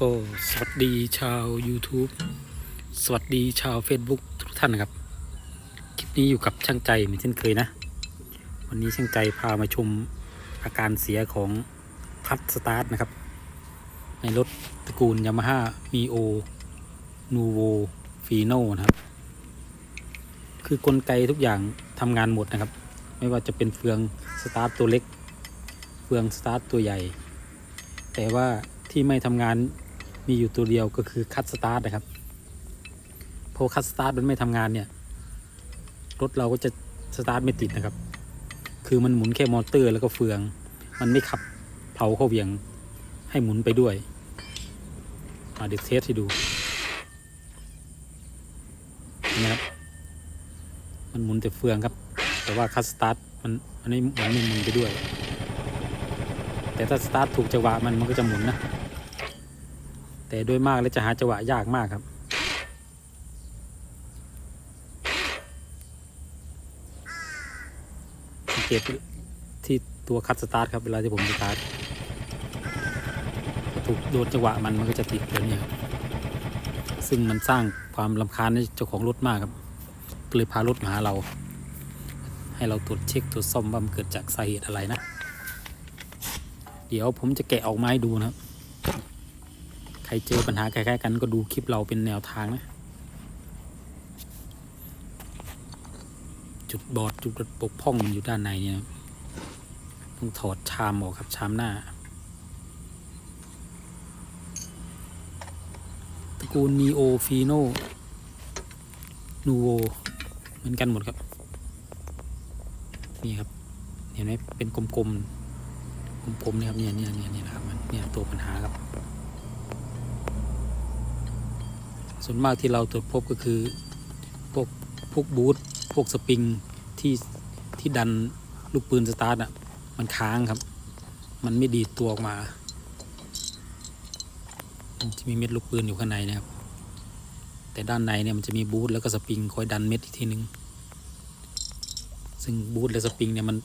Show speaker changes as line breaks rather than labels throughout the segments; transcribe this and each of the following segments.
ก็สวัสดีชาว YouTube สวัสดีชาว Facebook ทุกท่านนะครับ คลิปนี้อยู่กับช่างใจเหมือนเช่นเคยนะ วันนี้ช่างใจพามาชมอาการเสียของคลัตช์สตาร์ทนะครับ ในรถตระกูล Yamaha Mio Nuvo Fino นะครับ คือกลไกทุกอย่างทำงานหมดนะครับ ไม่ว่าจะเป็นเฟืองสตาร์ทตัวเล็ก เฟืองสตาร์ทตัวใหญ่ แต่ว่าที่ไม่ทำงาน มีอยู่ตัวเดียวก็คือคัตสตาร์ทนะครับพอคัตสตาร์ทมันไม่ทำงานเนี่ยรถเราก็จะสตาร์ทไม่ติดนะครับ คือมันหมุนแค่มอเตอร์แล้วก็เฟือง มันไม่ขับเผาเข้าเวียงให้หมุนไปด้วยมาเดี๋ยวเทสให้ดูนี่ครับมันหมุนแต่เฟืองครับ แต่ว่าคัสตาร์ทมันมันไม่มันไม่หมุนไปด้วย แต่ถ้าสตาร์ทถูกจังหวะมันมันก็จะหมุนนะ แต่โดยมากแล้วจะหาจังหวะยากมากครับสังเกตที่ตัวคัดสตาร์ทครับเวลาที่ผมสตาร์ทถูกโดนจังหวะมันมันก็จะติดแบบนี้ครับซึ่งมันสร้างความลำคาญให้เจ้าของรถมากครับก็เลยพารถมาหาเรา ให้เราตรวจเช็คตรวจซ่อมว่ามันเกิดจากสาเหตุอะไรนะ เดี๋ยวผมจะแกะออกมาให้ดูนะครับ ใครเจอปัญหาคล้ายๆกันก็ดูคลิปเราเป็นแนวทางนะ จุดบอดจุดปกพ่องมันอยู่ด้านในเนี่ยต้องถอดชามออกครับชามหน้าตระกูล Neo Fino Nuvo เหมือนกันหมดครับ นี่ครับ เห็นไหมเป็นกลมๆกลมๆเนี่ยครับเนี่ยเนี่ยเนี่ยเนี่ยนะครับมันเนี่ยตัวปัญหาครับ ส่วนมากที่เราตรวจพบก็คือพวกพวกบูทพวกสปริงที่ที่ดันลูกปืนสตาร์ทอะมันค้างครับ มันไม่ดีดตัวออกมาจะมีเม็ดลูกปืนอยู่ข้างในนะครับ แต่ด้านในเนี่ยมันจะมีบูทแล้วก็สปริงคอยดันเม็ดอีกทีนึง ซึ่งบูทและสปริงเนี่ยมัน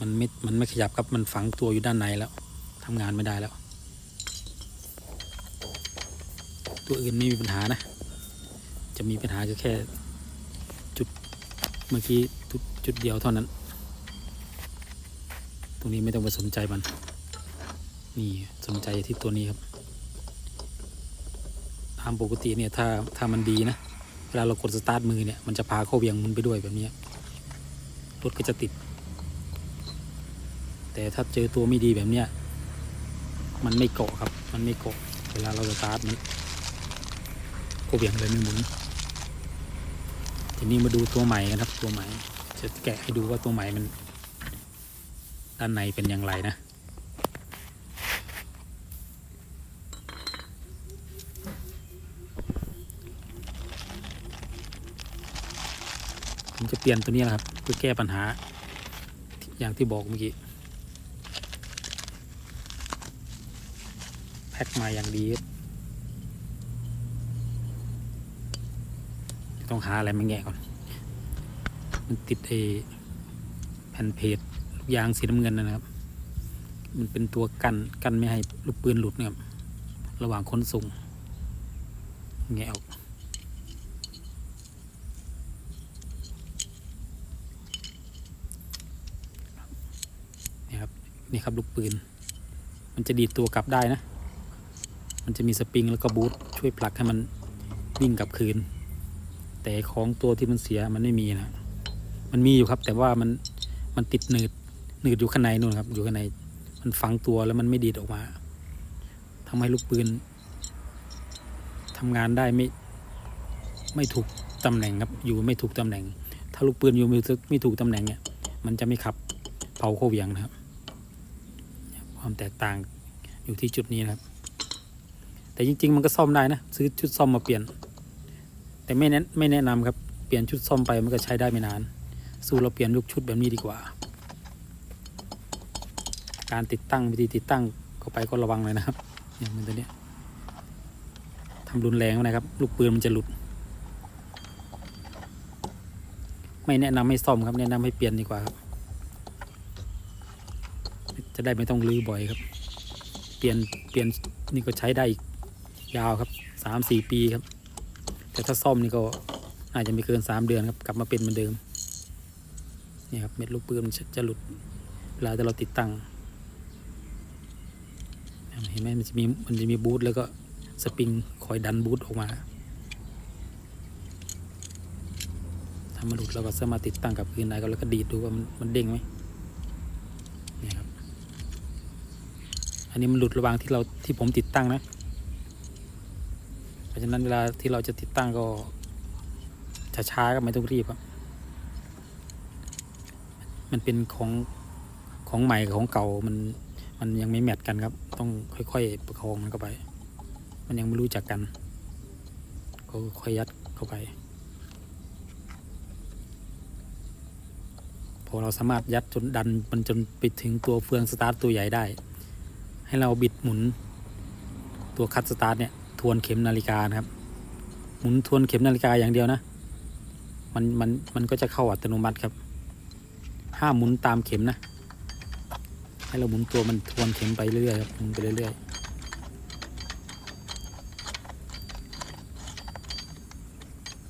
มันไม่มันไม่ขยับครับมันฝังตัวอยู่ด้านในแล้วทำงานไม่ได้แล้ว ตัวอื่นไม่มีปัญหานะ จะมีปัญหาก็แค่จุดเมื่อกี้จุดจุดเดียวเท่านั้น ตรงนี้ไม่ต้องไปสนใจมัน นี่สนใจที่ตัวนี้ครับตามปกติเนี่ยถ้าถ้ามันดีนะ เวลาเรากดสตาร์ทมือเนี่ยมันจะพาเข้าเวียงมุนไปด้วยแบบนี้รถก็จะติด แต่ถ้าเจอตัวไม่ดีแบบเนี้ยมันไม่เกาะครับ มันไม่เกาะ เวลาเราสตาร์ทมัน ก็เบี่ยงเลยไม่หมุน ทีนี้มาดูตัวใหม่กันครับ ตัวใหม่ จะแกะให้ดูว่าตัวใหม่มัน ด้านในเป็นอย่างไรนะผมจะเปลี่ยนตัวนี้แหละครับ เพื่อแก้ปัญหา อย่างที่บอกเมื่อกี้แพ็คมาอย่างดี ต้องหาอะไรมาแงะก่อน มันติดไอแผ่นเพจลูกยางสีน้ำเงินนะครับ มันเป็นตัวกันกันไม่ให้ลูกปืนหลุดนะครับ ระหว่างขนส่งแงะออกนี่ครับนี่ครับลูกปืน มันจะดีดตัวกลับได้นะ มันจะมีสปริงแล้วก็บูทช่วยผลักให้มันวิ่งกลับคืน แต่ของตัวที่มันเสียมันไม่มีนะ มันมีอยู่ครับ แต่ว่ามันมันติดหนืดหนืดอยู่ข้างในนู่นครับ อยู่ข้างใน มันฝังตัวแล้วมันไม่ดีดออกมาทำให้ลูกปืนทำงานได้ไม่ ไม่ถูกตำแหน่งครับ อยู่ไม่ถูกตำแหน่ง ถ้าลูกปืนอยู่ไม่ถูกไม่ถูกตำแหน่งเนี่ย มันจะไม่ขับเผาเข้าเวียงนะครับ ความแตกต่างอยู่ที่จุดนี้นะครับ แต่จริง ๆ มันก็ซ่อมได้นะ ซื้อชุดซ่อมมาเปลี่ยน แต่ไม่แนะไม่แนะนำครับ เปลี่ยนชุดซ่อมไปมันก็ใช้ได้ไม่นาน สู้เราเปลี่ยนลูกชุดแบบนี้ดีกว่า การติดตั้งวิธีติดตั้งเข้าไปก็ระวังเลยนะครับอย่างมันตัวเนี้ยทำรุนแรงไว้นะครับ ลูกปืนมันจะหลุด ไม่แนะนำให้ซ่อมครับ แนะนำให้เปลี่ยนดีกว่าครับ จะได้ไม่ต้องรื้อบ่อยครับ เปลี่ยนเปลี่ยนนี่ก็ใช้ได้อีกยาวครับสามสี่ปีครับ แต่ถ้าซ่อมนี่ก็อาจจะไม่เกินสามเดือนครับกลับมาเป็นเหมือนเดิมนี่ครับเม็ดลูกปืนมันจะหลุดเวลาที่เราติดตั้งเห็นไหมมันจะมีมันจะมีบูทแล้วก็สปริงคอยดันบูทออกมาถ้ามันหลุดเราก็สามารถติดตั้งกับพื้นได้ก็แล้วก็ดีดดูว่ามันมันเด้งไหมนี่ครับอันนี้มันหลุดระหว่างที่เราที่ผมติดตั้งนะ เพราะฉะนั้นเวลาที่เราจะติดตั้งก็ช้าๆก็ไม่ต้องรีบครับ มันเป็นของของใหม่กับของเก่ามันมันยังไม่แมทกันครับ ต้องค่อยๆประคองมันเข้าไป มันยังไม่รู้จักกัน ก็ค่อยยัดเข้าไป พอเราสามารถยัดจนดันมันจนไปถึงตัวเฟืองสตาร์ทตัวใหญ่ได้ ให้เราบิดหมุนตัวคัดสตาร์ทเนี่ย ทวนเข็มนาฬิกานะครับ หมุนทวนเข็มนาฬิกาอย่างเดียวนะ มันมันมันก็จะเข้าอัตโนมัติครับห้ามหมุนตามเข็มนะ ให้เราหมุนตัวมันทวนเข็มไปเรื่อยครับหมุนไปเรื่อยๆ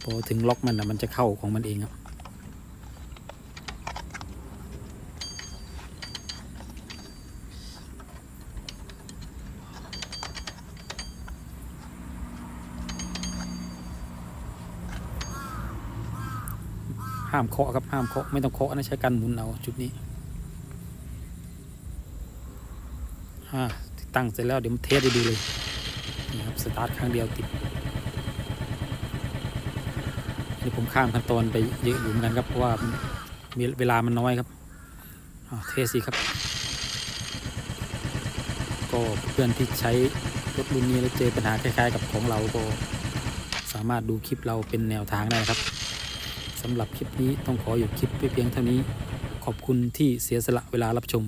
พอถึงล็อกมันนะมันจะเข้าของมันเองครับ ห้ามเคาะครับห้ามเคาะไม่ต้องเคาะนะใช้การหมุนเอาจุดนี้ติดตั้งเสร็จแล้วเดี๋ยวเทสให้ดูเลยนี่ครับสตาร์ทครั้งเดียวติดนี่ผมข้ามขั้นตอนไปเยอะอยู่เหมือนกันครับเพราะว่ามีเวลามันน้อยครับเทสสิครับ ก็เพื่อนที่ใช้รถรุ่นนี้แล้วเจอปัญหาคล้ายๆ กับของเราก็สามารถดูคลิปเราเป็นแนวทางได้ครับ สำหรับคลิปนี้ต้องขอหยุดคลิปไปเพียงเท่านี้ ขอบคุณที่เสียสละเวลารับชม